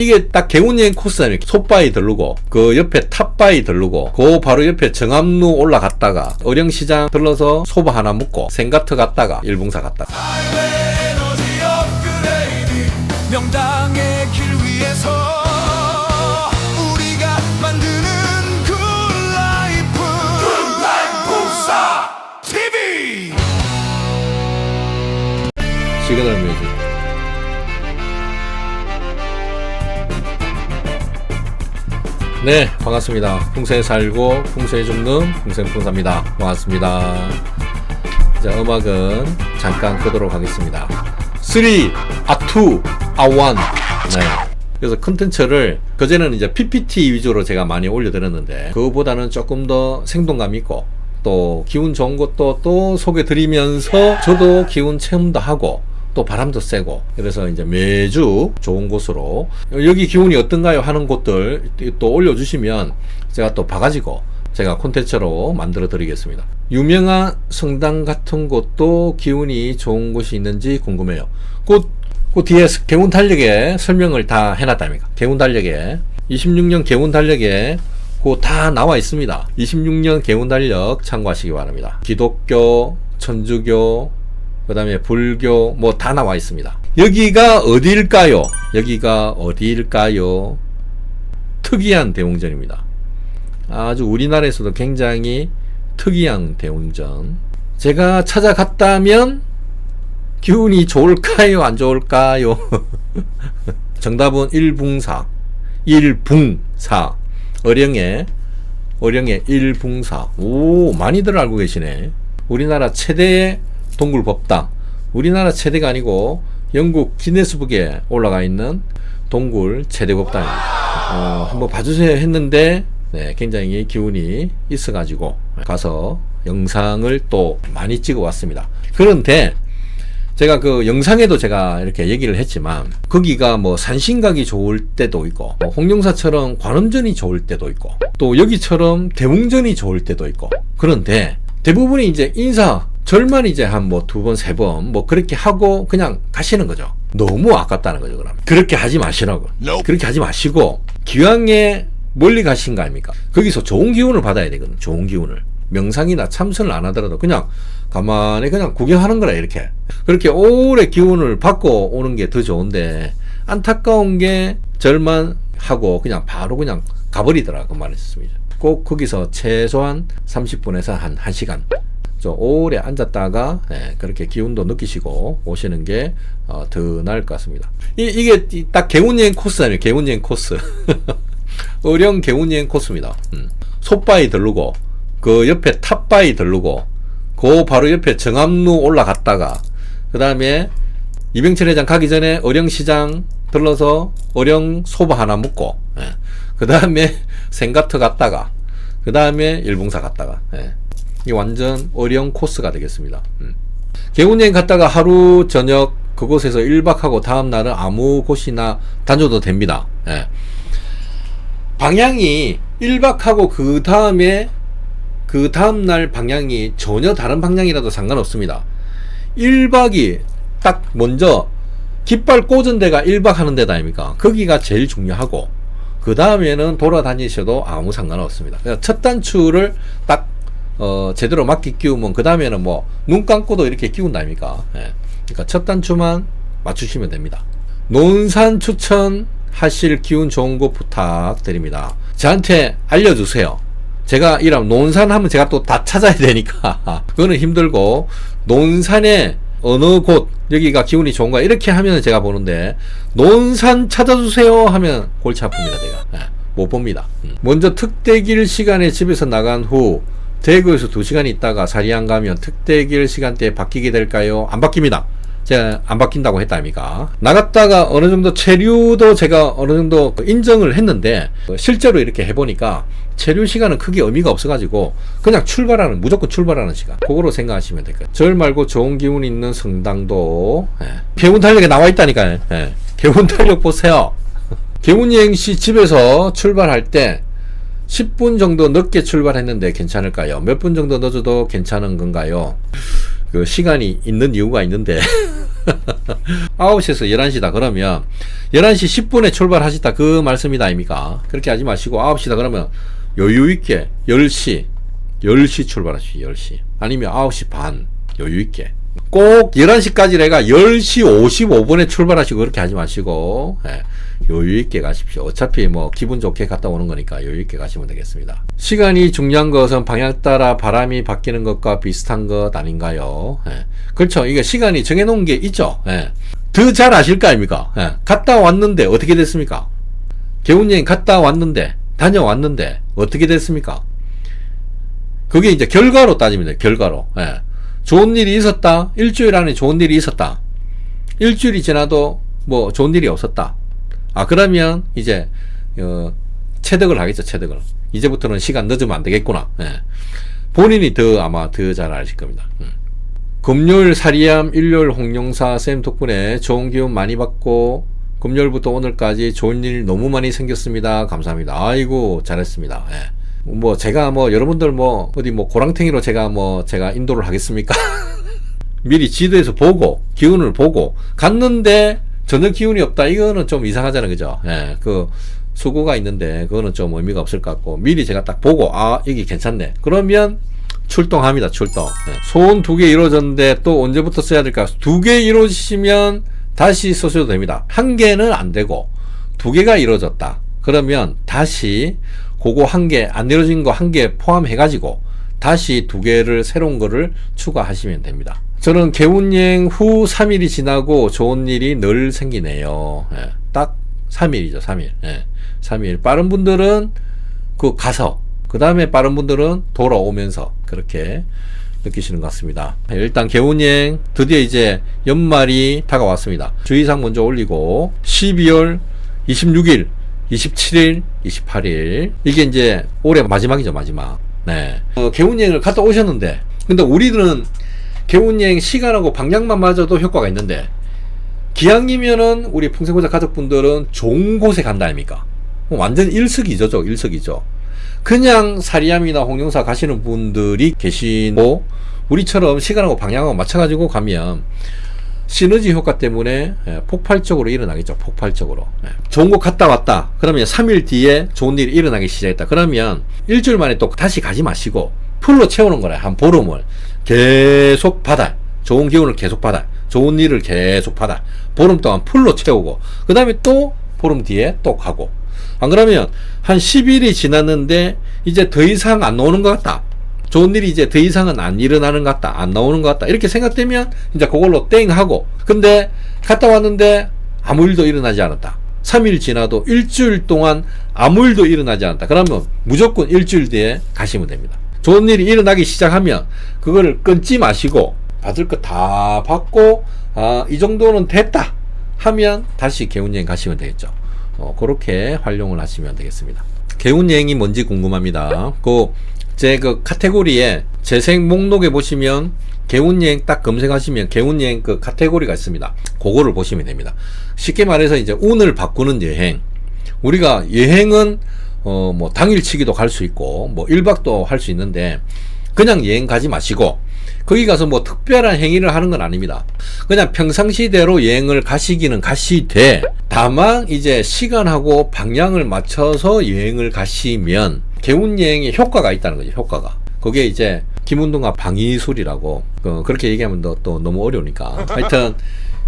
이게 딱 개운여행 코스 아닙니까? 솥바위 들르고 그 옆에 탑바위 들르고 그 바로 옆에 정암루 올라갔다가 어령시장 들러서 소바 하나 먹고 생가트 갔다가 일봉사 갔다가. 에너지 업그 네 반갑습니다. 풍세에 살고 풍세에 죽는 풍생풍사입니다. 반갑습니다. 자 음악은 잠깐 끄도록 하겠습니다. 3 아 2 아 1 네. 그래서 컨텐츠를 그전에는 이제 PPT 위주로 제가 많이 올려드렸는데 그거보다는 조금 더 생동감 있고 또 기운 좋은 것도 또 소개 드리면서 저도 기운 체험도 하고 또 바람도 쐬고 그래서 이제 매주 좋은 곳으로 여기 기운이 어떤가요? 하는 곳들 또 올려주시면 제가 또 봐가지고 제가 콘텐츠로 만들어 드리겠습니다. 유명한 성당 같은 곳도 기운이 좋은 곳이 있는지 궁금해요. 그, 그 뒤에 개운 달력에 설명을 다 해놨답니까 개운 달력에. 26년 개운 달력에 그다 나와 있습니다. 26년 개운 달력 참고하시기 바랍니다. 기독교, 천주교, 그 다음에 불교, 뭐 다 나와 있습니다. 여기가 어디일까요? 여기가 어디일까요? 특이한 대웅전입니다. 아주 우리나라에서도 굉장히 특이한 대웅전. 제가 찾아갔다면 기운이 좋을까요? 안 좋을까요? 정답은 일붕사. 일붕사. 어령의 어령의 일붕사. 오, 많이들 알고 계시네. 우리나라 최대의 동굴 법당. 우리나라 최대가 아니고 영국 기네스북에 올라가 있는 동굴 최대 법당입니다. 어, 한번 봐주세요 했는데 네, 굉장히 기운이 있어가지고 가서 영상을 또 많이 찍어 왔습니다. 그런데 제가 그 영상에도 제가 이렇게 얘기를 했지만 거기가 뭐 산신각이 좋을 때도 있고 뭐 홍룡사처럼 관음전이 좋을 때도 있고 또 여기처럼 대웅전이 좋을 때도 있고 그런데 대부분이 이제 인사 절만 이제 한 뭐 두 번 세 번 뭐 그렇게 하고 그냥 가시는 거죠. 너무 아깝다는 거죠 그럼. 그렇게 하지 마시라고. 그렇게 하지 마시고 기왕에 멀리 가신 거 아닙니까? 거기서 좋은 기운을 받아야 되거든 좋은 기운을. 명상이나 참선을 안 하더라도 그냥 가만히 그냥 구경하는 거라 이렇게. 그렇게 오래 기운을 받고 오는 게 더 좋은데 안타까운 게 절만 하고 그냥 바로 그냥 가버리더라 그 말했습니다. 꼭 거기서 최소한 30분에서 한 1시간 좀 오래 앉았다가 예, 그렇게 기운도 느끼시고 오시는 게 어, 더 나을 것 같습니다. 이, 이게 이- 딱 개운여행 코스 아니에요? 개운여행 코스. 어령 개운여행 코스입니다. 음. 솥바위 들르고 그 옆에 탑바위 들르고 그 바로 옆에 정암루 올라갔다가 그 다음에 이병철 회장 가기 전에 어령시장 들러서 어령 소바 하나 먹고 그 다음에 생가트 갔다가 그 다음에 일봉사 갔다가 예. 이 완전 어령 코스가 되겠습니다. 음. 개운여행 갔다가 하루 저녁 그곳에서 1박하고 다음날은 아무 곳이나 다녀도 됩니다. 예. 방향이 1박하고 그 다음에 그 다음날 방향이 전혀 다른 방향이라도 상관없습니다. 1박이 딱 먼저 깃발 꽂은 데가 1박 하는 데다 아닙니까? 거기가 제일 중요하고 그 다음에는 돌아다니셔도 아무 상관없습니다. 첫 단추를 딱 어, 제대로 맞게 끼우면 그 다음에는 뭐 눈 감고도 이렇게 끼운다 아닙니까? 예. 그러니까 첫 단추만 맞추시면 됩니다. 논산 추천 하실 기운 좋은 곳 부탁드립니다. 저한테 알려주세요. 제가 이런 논산 하면 제가 또 다 찾아야 되니까 그거는 힘들고 논산에 어느 곳 여기가 기운이 좋은가 이렇게 하면 제가 보는데 논산 찾아주세요 하면 골치 아픕니다 제가 예, 못 봅니다 음. 먼저 특대길 시간에 집에서 나간 후 대구에서 2시간 있다가 사리안 가면 특대길 시간대에 바뀌게 될까요? 안 바뀝니다 제가 안 바뀐다고 했다 아닙니까? 나갔다가 어느 정도 체류도 제가 어느 정도 인정을 했는데 실제로 이렇게 해보니까 체류 시간은 크게 의미가 없어가지고 그냥 출발하는 무조건 출발하는 시간 그거로 생각하시면 될 거예요. 절 말고 좋은 기운 있는 성당도 예. 개운 달력에 나와 있다니까요. 예. 개운 달력 보세요. 개운 여행 시 집에서 출발할 때 10분 정도 늦게 출발했는데 괜찮을까요? 몇 분 정도 늦어도 괜찮은 건가요? 그 시간이 있는 이유가 있는데 9시에서 11시다 그러면 11시 10분에 출발하시다 그 말씀이다 아닙니까? 그렇게 하지 마시고 9시다 그러면 여유 있게 10시 10시 출발하시죠 10시 아니면 9시 반 여유 있게 꼭 11시까지 내가 10시 55분에 출발하시고 그렇게 하지 마시고 예, 여유 있게 가십시오. 어차피 뭐 기분 좋게 갔다 오는 거니까 여유 있게 가시면 되겠습니다. 시간이 중요한 것은 방향 따라 바람이 바뀌는 것과 비슷한 것 아닌가요? 예, 그렇죠. 이게 시간이 정해놓은 게 있죠. 예. 더잘 아실 거 아닙니까? 예, 갔다 왔는데 어떻게 됐습니까? 개운여행 갔다 왔는데 다녀왔는데 어떻게 됐습니까? 그게 이제 결과로 돼요. 결과로. 예. 좋은 일이 있었다. 일주일 안에 좋은 일이 있었다. 일주일이 지나도 뭐 좋은 일이 없었다. 아 그러면 이제 어, 체득을 하겠죠. 체득을. 이제부터는 시간 늦으면 안 되겠구나. 예. 본인이 더 아마 더 잘 아실 겁니다. 음. 금요일 사리암, 일요일 홍룡사 쌤 덕분에 좋은 기운 많이 받고 금요일부터 오늘까지 좋은 일 너무 많이 생겼습니다. 감사합니다. 아이고 잘했습니다. 예. 뭐 제가 뭐 여러분들 뭐 어디 뭐 고랑탱이로 제가 뭐 제가 인도를 하겠습니까? 미리 지도에서 보고 기운을 보고 갔는데 전혀 기운이 없다. 이거는 좀 이상하잖아요, 그죠? 예, 그 수고가 있는데 그거는 좀 의미가 없을 것 같고 미리 제가 딱 보고 아 여기 괜찮네. 그러면 출동합니다, 출동. 예. 소원 두 개 이루어졌는데 또 언제부터 써야 될까? 두 개 이루어지시면 다시 쓰셔도 됩니다. 한 개는 안 되고 두 개가 이루어졌다. 그러면 다시 그거 한 개 안 이루어진 거 한 개 포함해 가지고 다시 두 개를 새로운 거를 추가하시면 됩니다. 저는 개운여행 후 3일이 지나고 좋은 일이 늘 생기네요. 예, 딱 3일이죠, 3일. 예, 3일. 빠른 분들은 그 가서, 그 다음에 빠른 분들은 돌아오면서 그렇게 느끼시는 것 같습니다. 예, 일단 개운여행 드디어 이제 연말이 다가왔습니다. 주의사항 먼저 올리고 12월 26일, 27일, 28일 이게 이제 올해 마지막이죠, 마지막. 네. 어, 개운여행을 갔다 오셨는데, 근데 우리들은 개운여행 시간하고 방향만 맞아도 효과가 있는데 기왕이면은 우리 풍생고자 가족분들은 좋은 곳에 간다 아닙니까? 뭐 완전 일석이조죠, 일석이조. 그냥 사리암이나 홍룡사 가시는 분들이 계시고 우리처럼 시간하고 방향하고 맞춰가지고 가면 시너지 효과 때문에 예, 폭발적으로 일어나겠죠. 폭발적으로. 예. 좋은 곳 갔다 왔다. 그러면 3일 뒤에 좋은 일이 일어나기 시작했다. 그러면 일주일 만에 또 다시 가지 마시고 풀로 채우는 거래. 한 보름을 계속 받아. 좋은 기운을 계속 받아. 좋은 일을 계속 받아. 보름 동안 풀로 채우고 그 다음에 또 보름 뒤에 또 가고 안 그러면 한 10일이 지났는데 이제 더 이상 안 나오는 것 같다. 좋은 일이 이제 더 이상은 안 일어나는 것 같다. 안 나오는 것 같다. 이렇게 생각되면 이제 그걸로 땡 하고. 근데 갔다 왔는데 아무 일도 일어나지 않았다. 3일 지나도 일주일 동안 아무 일도 일어나지 않았다. 그러면 무조건 일주일 뒤에 가시면 됩니다. 좋은 일이 일어나기 시작하면 그거를 끊지 마시고 받을 거 다 받고 아, 이 정도는 됐다 하면 다시 개운여행 가시면 되겠죠. 어, 그렇게 활용을 하시면 되겠습니다. 개운여행이 뭔지 궁금합니다. 그, 제 그 카테고리에 재생 목록에 보시면 개운여행 딱 검색하시면 개운여행 그 카테고리가 있습니다. 그거를 보시면 됩니다. 쉽게 말해서 이제 운을 바꾸는 여행. 우리가 여행은 어, 뭐 당일치기도 갈 수 있고 뭐 1박도 할 수 있는데 그냥 여행 가지 마시고 거기 가서 뭐 특별한 행위를 하는 건 아닙니다. 그냥 평상시대로 여행을 가시기는 가시되 다만 이제 시간하고 방향을 맞춰서 여행을 가시면 개운 여행에 효과가 있다는 거죠. 효과가. 그게 이제 김운동과 방위술이라고 어, 그렇게 얘기하면 또, 또 너무 어려우니까 하여튼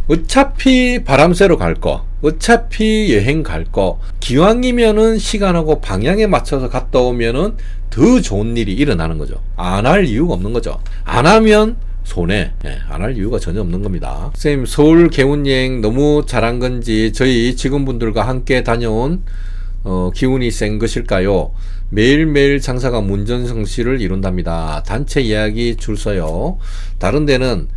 어차피 바람 쐬러 갈 거, 어차피 여행 갈 거, 기왕이면은 시간하고 방향에 맞춰서 갔다 오면은 더 좋은 일이 일어나는 거죠. 안 할 이유가 없는 거죠. 안 하면 손해. 예, 안할 이유가 전혀 없는 겁니다. 선생님, 서울 개운여행 너무 잘한 건지 저희 직원분들과 함께 다녀온 어, 기운이 센 것일까요? 매일매일 장사가 문전성시를 이룬답니다. 단체 예약이 줄 서요. 다른 데는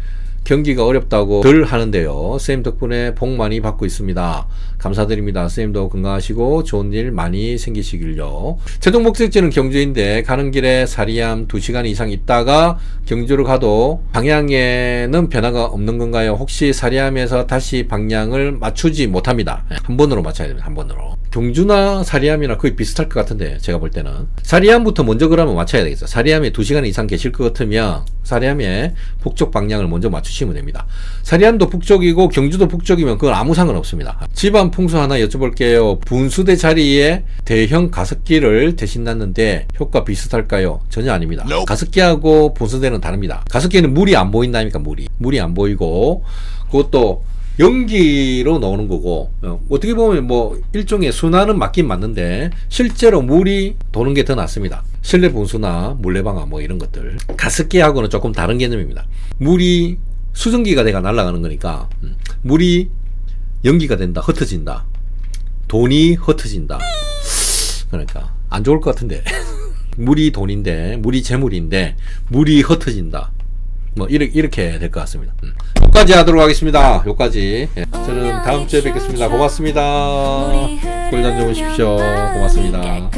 경기가 어렵다고 덜 하는데요. 쌤 덕분에 복 많이 받고 있습니다. 감사드립니다. 선생님도 건강하시고 좋은 일 많이 생기시길요. 최종 목적지는 경주인데 가는 길에 사리암 2시간 이상 있다가 경주로 가도 방향에는 변화가 없는 건가요? 혹시 사리암에서 다시 방향을 맞추지 못합니다. 한 번으로 맞춰야 됩니다. 한 번으로. 경주나 사리암이나 거의 비슷할 것 같은데 제가 볼 때는 사리암부터 먼저 그러면 맞춰야 되겠어. 사리암에 2시간 이상 계실 것 같으면 사리암의 북쪽 방향을 먼저 맞추시면 됩니다. 사리암도 북쪽이고 경주도 북쪽이면 그건 아무 상관없습니다. 집안 풍수 하나 여쭤볼게요. 분수대 자리에 대형 가습기를 대신 놨는데 효과 비슷할까요? 전혀 아닙니다. 가습기하고 분수대는 다릅니다. 가습기는 물이 안 보인다니까 물이 물이 안 보이고 그것도 연기로 나오는 거고 어, 어떻게 보면 뭐 일종의 순환은 맞긴 맞는데 실제로 물이 도는 게 더 낫습니다. 실내 분수나 물레방아 뭐 이런 것들 가습기하고는 조금 다른 개념입니다. 물이 수증기가 돼가 날아가는 거니까 음, 물이 연기가 된다 흩어진다 돈이 흩어진다 그러니까 안 좋을 것 같은데 물이 돈인데 물이 재물인데 물이 흩어진다 뭐 이렇게 이렇게 될 것 같습니다. 음. 여기까지 하도록 하겠습니다. 여기까지. 예. 저는 다음 주에 뵙겠습니다. 고맙습니다. 꿀잠 주무십시오. 고맙습니다.